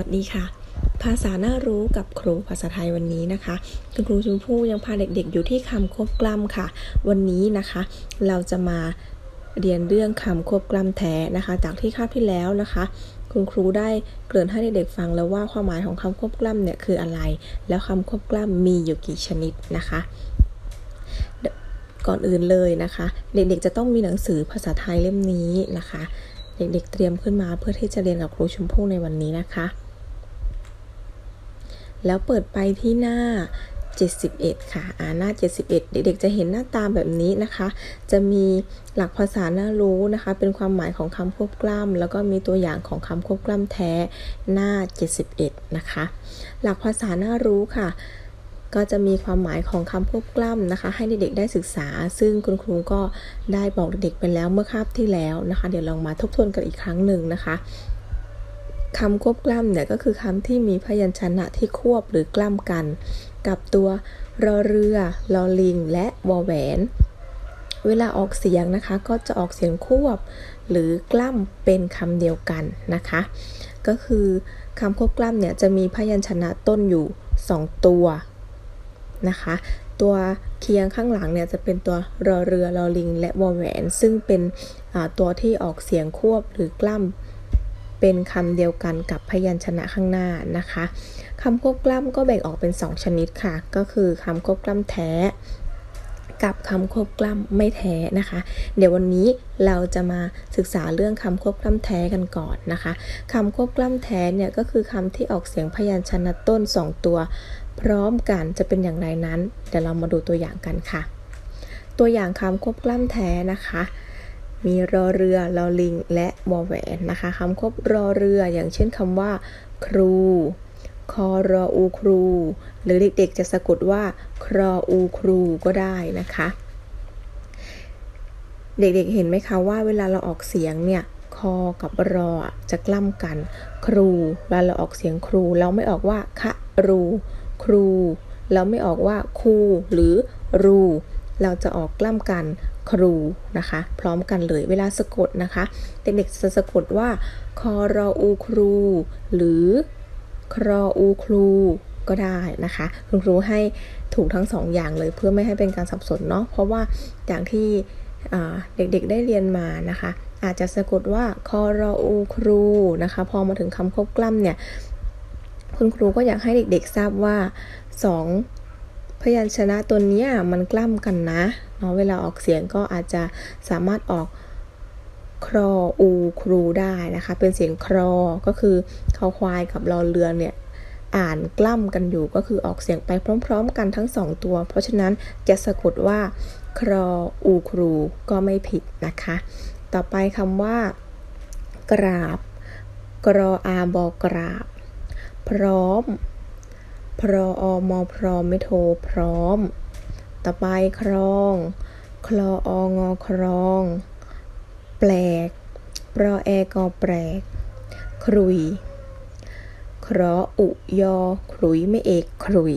วัสดีค่ะ ภาษาน่ารู้กับครูภาษาไทยวันนี้นะคะคุณครูชมพู่ยังพาเด็กๆ อยู่ที่คำควบกล้ำค่ะ วันนี้นะคะ เราจะมาเรียนเรื่องคำควบกล้ำแท้นะคะ จากที่คาบที่แล้วนะคะ คุณครูได้เกริ่นให้เด็กๆฟังแล้วว่าความหมายของคำควบกล้ำเนี่ยคืออะไร แล้วคำควบกล้ำมีอยู่กี่ชนิดนะคะก่อนอื่นเลยนะคะ เด็กๆจะต้องมีหนังสือภาษาไทยเล่มนี้นะคะ เด็กๆเตรียมขึ้นมาเพื่อที่จะเรียนกับครูชมพู่ในวันนี้นะคะ แล้วเปิดไปที่หน้า 71 ค่ะอ่าหน้า 71 เด็กๆจะเห็นหน้าตาแบบนี้นะคะ จะมีหลักภาษาน่ารู้นะคะ เป็นความหมายของคำควบกล้ำแล้วก็มีตัวอย่างของคำควบกล้ำแท้หน้า 71 นะคะ หลักภาษาน่ารู้ค่ะก็จะมีความหมายของคำควบกล้ำนะคะ ให้เด็กๆได้ศึกษา ซึ่งคุณครูก็ได้บอกเด็กๆไปแล้วเมื่อคาบที่แล้วนะคะ เดี๋ยวลองมาทบทวนกันอีกครั้งหนึ่งนะคะ คำควบกล้ำเนี่ยก็คือคำที่มีพยัญชนะที่ควบหรือกล้ำกัน กับตัวรอเรือลอลิง และวอแหวน เวลาออกเสียงนะคะก็จะออกเสียงควบ หรือกล้ำเป็นคำเดียวกันนะคะ ก็คือคำควบกล้ำเนี่ยจะมีพยัญชนะต้นอยู่ 2 ตัวนะคะ ตัวเคียงข้างหลังเนี่ยจะเป็นตัวรอเรือลอลิง และวอแหวน ซึ่งเป็นตัวที่ออกเสียงควบหรือกล้ำ เป็นคำเดียวกันกับพยัญชนะข้างหน้านะคะคำควบกล้ำก็แบ่งออกเป็น 2 ชนิดค่ะ ก็คือคำควบกล้ำแท้ กับคำควบกล้ำไม่แท้นะคะ เดี๋ยววันนี้เราจะมาศึกษาเรื่องคำควบกล้ำแท้กันก่อนนะคะคำควบกล้ำแท้เนี่ยก็คือคำที่ออกเสียงพยัญชนะต้น 2 ตัว พร้อมกันจะเป็นอย่างไรนั้น เดี๋ยวเรามาดูตัวอย่างกันค่ะ ตัวอย่างคำควบกล้ำแท้นะคะ มีรอเรือลอลิง และวอแหวนนะคะคำควบรอเรืออย่างเช่นคำว่า ครู คอรออูครู หรือเด็กๆจะสะกดว่า ครออูครูก็ได้นะคะ เด็กๆเห็นไหมคะว่าเวลาเราออกเสียงเนี่ยคอกับรอจะกล้ำกัน ครูเวลาเราออกเสียงครู เราไม่ออกว่าคะรูครู เราไม่ออกว่าคูหรือรู เราจะออกกล้ำกัน ครูนะคะ พร้อมกันเลยเวลาสะกดนะคะ เด็กๆจะสะกดว่าคอรออูครู หรือครออูครูก็ได้นะคะคุณครูให้ถูกทั้งสองอย่างเลยเพื่อไม่ให้เป็นการสับสนเนาะเพราะว่าอย่างที่เด็กๆได้เรียนมานะคะ อาจจะสะกดว่าคอรออูครูนะคะพอมาถึงคำควบกล้ำเนี่ยคุณครูก็อยากให้เด็กๆทราบว่า 2 พยัญชนะตัวนี้มันกล้ำกันนะเนาะเวลาออกเสียงก็อาจจะสามารถออกครออูครูได้นะคะ เป็นเสียงครอก็คือเขาควายกับรอเรือเนี่ยอ่านกล้ำกันอยู่ก็คือออกเสียงไปพร้อม ๆ กันทั้งสองตัว เพราะฉะนั้นจะสะกดว่า ครออูครูก็ไม่ผิดนะคะ ต่อไปคำว่า กราบ กรออาบอกราบ พร้อม พรออมอพร้อมไม่โทรพร้อม ต่อไปครอง คลอองอครอง แปลก ปรอแอกอแปลก ครุย ครออุยอครุยไม่เอกครุย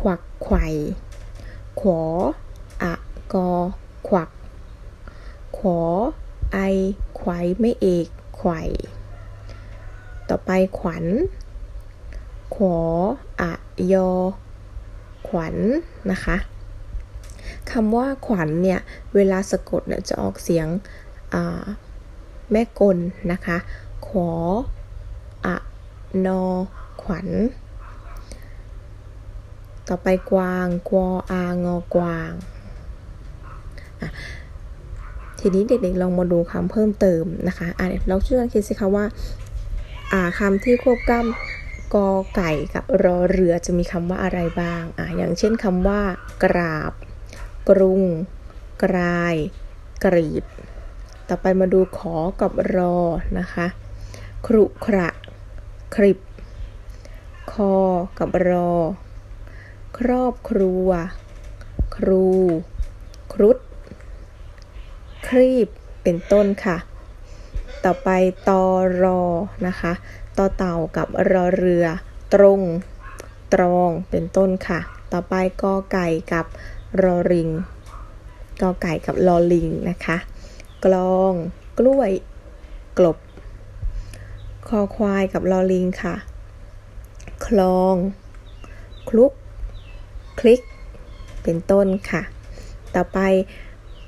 ควักไข่ขวออะกอควัก ขวอไอไข่ไม่เอกไข่ต่อไปขวัญ ขออะยอ ขวัญนนะคะคำว่าขวัญเนี่ย เวลาสะกดเนี่ยจะออกเสียงแม่กลนะคะ ขออะนอ ขวัญ ต่อไปกวางกวออางอกวาง ทีนี้เด็กๆลองมาดูคำเพิ่มเติมนะคะอะเราช่วยกันคิดสิคะว่าคำที่ควบกล้ำ กอไก่กับรอเรือจะมีคำว่าอะไรบ้างอะอย่างเช่นคำว่า กราบ กรุง กราย กรีดต่อไปมาดูขอกับรอนะคะ ครุขระคริบ คอ กับรอ ครอบครัว ครู ครุฑครีบ เป็นต้นค่ะ ต่อไปตอรอนะคะ ต่อเต่ากับรอเรือ ตรง ตรองเป็นต้นค่ะ ต่อไปกอไก่กับรอริงกอไก่กับลอลิงนะคะ กลอง กล้วย กลบ คอควายกับลอลิงค่ะ คลอง คลุก คลิก เป็นต้นค่ะ ต่อไป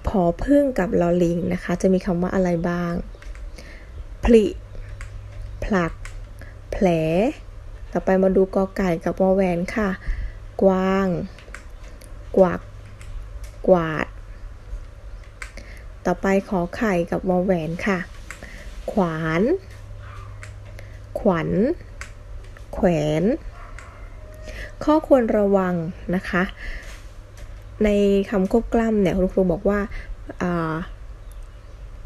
ผอพึ่งกับลอลิงนะคะ จะมีคำว่าอะไรบ้าง ผลิ ผลัก ล ต่อไปมาดูกอไก่กับวอแหวนค่ะ กวาง กวัก กวาด ต่อไปขอไข่กับวอแหวนค่ะ ขวาน ขวัญ แขวน ข้อควรระวังนะคะ ในคำควบกล้ำเนี่ยคุณครูบอกว่าอ่า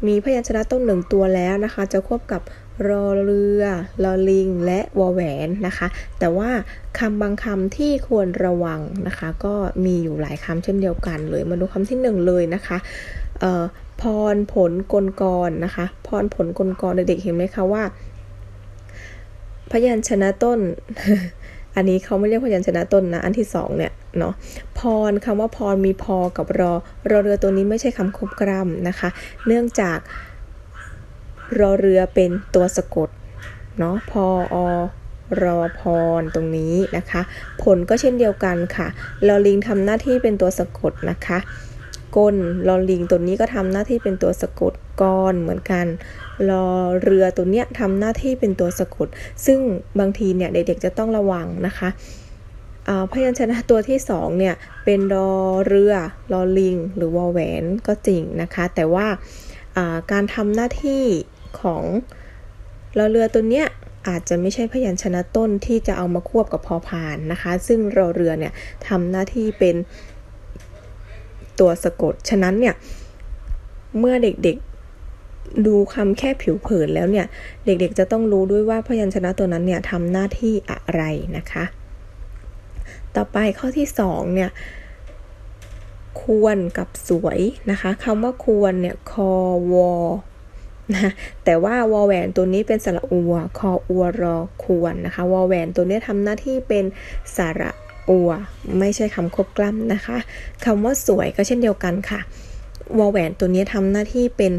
มีพยัญชนะต้นหนึ่งตัวแล้วนะคะ จะควบกับ รอเรือลอลิง และวอแหวนนะคะ แต่ว่าคำบางคำที่ควรระวังนะคะ ก็มีอยู่หลายคำเช่นเดียวกันเลย มาดูคำที่หนึ่งเลยนะคะพรผลกลกรนะคะ พรผลกลกรเด็กๆเห็นไหมคะว่า พยัญชนะต้น อันนี้เขาไม่เรียกพยัญชนะต้นนะ อันที่สองเนี่ยเนาะพรคำว่าพรมีพอกับรอรอเรือตัวนี้ไม่ใช่คำควบกล้ำนะคะ เนื่องจาก รอเรือเป็นตัวสะกดเนาะพออรอพรตรงนี้นะคะ ผลก็เช่นเดียวกันค่ะลอลิงทำหน้าที่เป็นตัวสะกดนะคะก้นลอลิงตัวนี้ก็ทำหน้าที่เป็นตัวสะกดกรเหมือนกันรอเรือตัวเนี้ยทำหน้าที่เป็นตัวสะกด ซึ่งบางทีเนี่ยเด็กๆจะต้องระวังนะคะอ่าพยัญชนะตัวที่สองเนี่ยเป็นรอเรือรอลิง หรือวอแหวนก็จริงนะคะ แต่ว่าการทำหน้าที่ ของรอเรือตัวเนี้ยอาจจะไม่ใช่พยัญชนะต้นที่จะเอามาควบกับพอพานนะคะ ซึ่งรอเรือเนี่ยทำหน้าที่เป็นตัวสะกด ฉะนั้นเนี่ยเมื่อเด็กๆดูคำแค่ผิวเผินแล้วเนี่ย เด็กๆจะต้องรู้ด้วยว่าพยัญชนะตัวนั้นเนี่ยทำหน้าที่อะไรนะคะ ต่อไปข้อที่สองเนี่ยควรกับสวยนะคะคำว่าควรเนี่ยคอวอ นะแต่ว่าวอแหวนตัวนี้เป็นสระอัว คออัวรอควรนะคะ วอแหวนตัวนี้ทำหน้าที่เป็นสระอัว ไม่ใช่คำควบกล้ำนะคะคำว่าสวยก็เช่นเดียวกันค่ะ วอแหวนตัวนี้ทำหน้าที่เป็น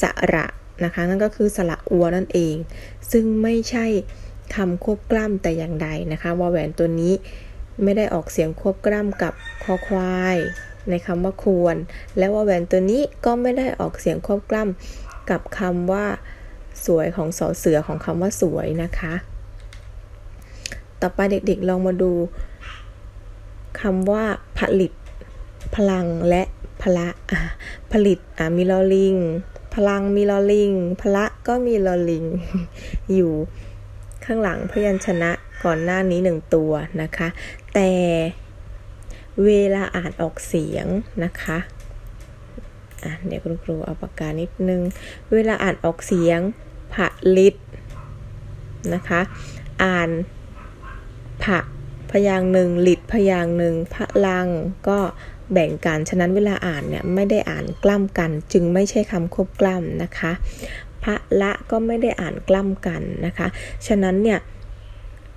สระนะคะ นั่นก็คือสระอัวนั่นเอง ซึ่งไม่ใช่คำควบกล้ำแต่อย่างใดนะคะ วอแหวนตัวนี้ไม่ได้ออกเสียงควบกล้ำกับคอควาย ในคำว่าควร และวอแหวนตัวนี้ก็ไม่ได้ออกเสียงควบกล้ำ กับคำว่าสวยของสอเสือของคำว่าสวยนะคะ ต่อไปเด็กๆลองมาดูคำว่าผลิต พลังและพละผลิตมีลอลิง พลังมีลอลิง พละก็มีลอลิง อยู่ข้างหลังพยัญชนะก่อนหน้านี้หนึ่งตัวนะคะ แต่เวลาอ่านออกเสียงนะคะ อะเดี๋ยวคุณครูเอาปากกานิดนึง เวลาอ่านออกเสียงผลิตนะคะ อ่านผะพยางค์หนึ่งลิดพยางค์หนึ่งพลังก็แบ่งกัน ฉะนั้นเวลาอ่านเนี่ยไม่ได้อ่านกล้ำกัน จึงไม่ใช่คำควบกล้ำนะคะพระละก็ไม่ได้อ่านกล้ำกันนะคะ ฉะนั้นเนี่ย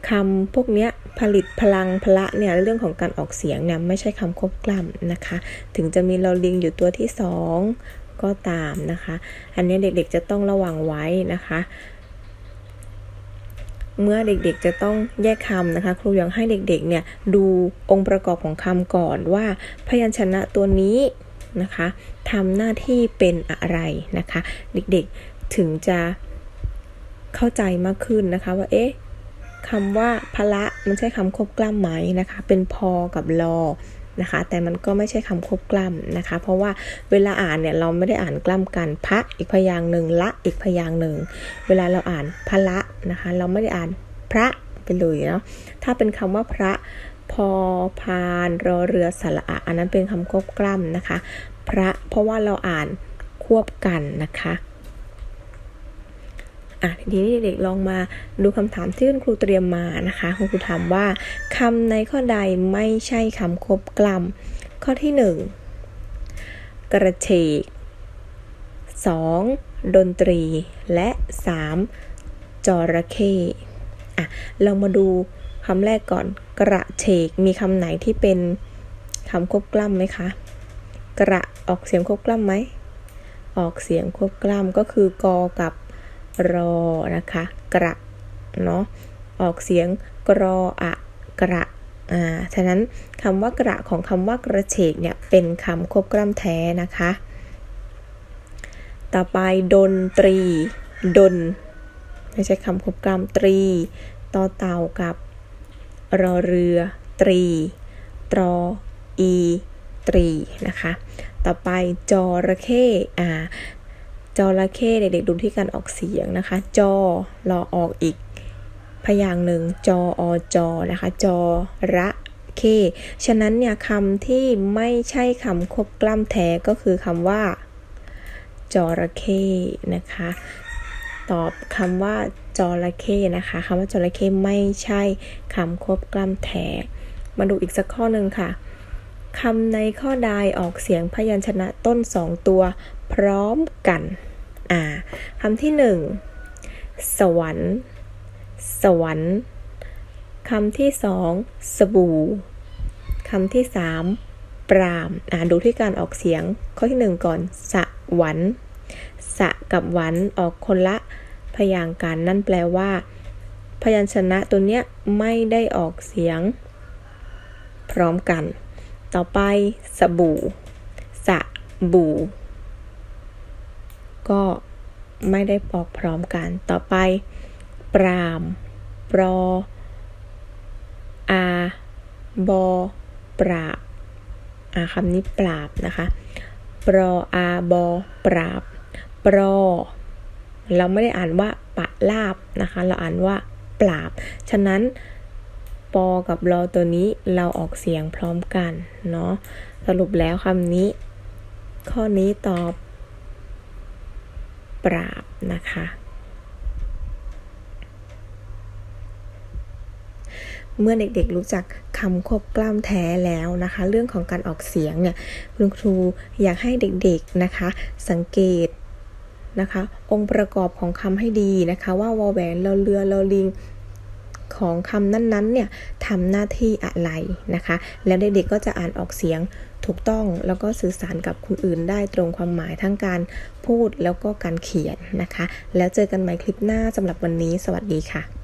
คำพวกเนี้ยผลิตพลังพละเนี่ยเรื่องของการออกเสียงเนี่ยไม่ใช่คำควบกล้ำนะคะ ถึงจะมีลอลิงอยู่ตัวที่สองก็ตามนะคะ อันนี้เด็กๆจะต้องระวังไว้นะคะ เมื่อเด็กๆจะต้องแยกคำนะคะ ครูยังให้เด็กๆเนี่ยดูองค์ประกอบของคำก่อนว่า พยัญชนะตัวนี้นะคะทำหน้าที่เป็นอะไรนะคะ เด็กๆถึงจะเข้าใจมากขึ้นนะคะว่าเอ๊ะ คำว่าพละมันใช่คำควบกล้ำไหมนะคะ เป็นพอกับรอนะคะ แต่มันก็ไม่ใช่คำควบกล้ำนะคะ เพราะว่าเวลาอ่านเนี่ยเราไม่ได้อ่านกล้ำกันพระอีกพยางค์หนึ่งละอีกพยางค์หนึ่ง เวลาเราอ่านพละนะคะ เราไม่ได้อ่านพระไปเลยเนาะ ถ้าเป็นคำว่าพระพอพานรอเรือสระอะอันนั้นเป็นคำควบกล้ำนะคะ พระเพราะว่าเราอ่านควบกันนะคะ อะทีนี้เด็กๆลองมาดูคำถามที่คุณครูเตรียมมานะคะคุณครูถามว่าคำในข้อใดไม่ใช่คำควบกล้ำข้อที่หนึ่งกระเฉก 2. ดนตรี และ 3. จระเข้อะเรามาดูคำแรกก่อน กระเฉก มีคำไหนที่เป็นคำควบกล้ำไหมคะ กระออกเสียงควบกล้ำไหม ออกเสียงควบกล้ำก็คือกอกับ รอนะคะ กระเนาะออกเสียงกรออะกระอ่าฉะนั้นคำว่ากระของคำว่ากระเฉกเนี่ยเป็นคำควบกล้ำแท้นะคะ ต่อไปดนตรีดนไม่ใช่คำควบกล้ำตรีต่อเต่ากับรอเรือตรี ตรออี ตรี นะคะ ต่อไปจระเข้อ่า จระเข้เด็กๆดูที่การออกเสียงนะคะ จอรอออกอีก พยางหนึ่งจออจอนะคะ จอระเค ฉะนั้นเนี่ยคำที่ไม่ใช่คำควบกล้ำแท้ก็คือคำว่าจระเข้นะคะ ตอบคำว่าจระเข้นะคะคำว่าจระเข้ไม่ใช่คำควบกล้ำแท้ มาดูอีกสักข้อหนึ่งค่ะคำในข้อใดออกเสียงพยัญชนะต้นสองตัว พร้อมกัน อ่าคำที่หนึ่งสวรรค์ สวรรค์คำที่สองสบู่คำที่สามปรามอ่าดูที่การออกเสียง ข้อที่หนึ่งก่อน สวรรค์สะกับหวันออกคนละพยางค์กันนั่นแปลว่า พยัญชนะตัวเนี้ยไม่ได้ออกเสียง พร้อมกัน ต่อไปสบู่สะบู่ ก็ไม่ได้ออกพร้อมกัน ต่อไป ปราม ปรอ อา บอ ปราบอาคำนี้ปราบนะคะ ปรอ อา บอ ปราบ ปรอ เราไม่ได้อ่านว่าปะลาบนะคะ เราอ่านว่าปราบ ฉะนั้นปอกับรอตัวนี้เราออกเสียงพร้อมกันเนาะ สรุปแล้วคำนี้ ข้อนี้ตอบ ปราบนะคะ เมื่อเด็กๆรู้จักคำควบกล้ำแท้แล้วนะคะ เรื่องของการออกเสียงเนี่ยคุณครูอยากให้เด็กๆนะคะ สังเกตนะคะ องค์ประกอบของคำให้ดีนะคะ ว่าวอแหวนลอเรือลอลิงของคำนั้นๆเนี่ยทำหน้าที่อะไรนะคะ แล้วเด็กๆก็จะอ่านออกเสียง ถูกต้องแล้วก็สื่อสารกับคนอื่นได้ตรงความหมายทั้งการพูดแล้วก็การเขียนนะคะ แล้วเจอกันใหม่คลิปหน้าสำหรับวันนี้ สวัสดีค่ะ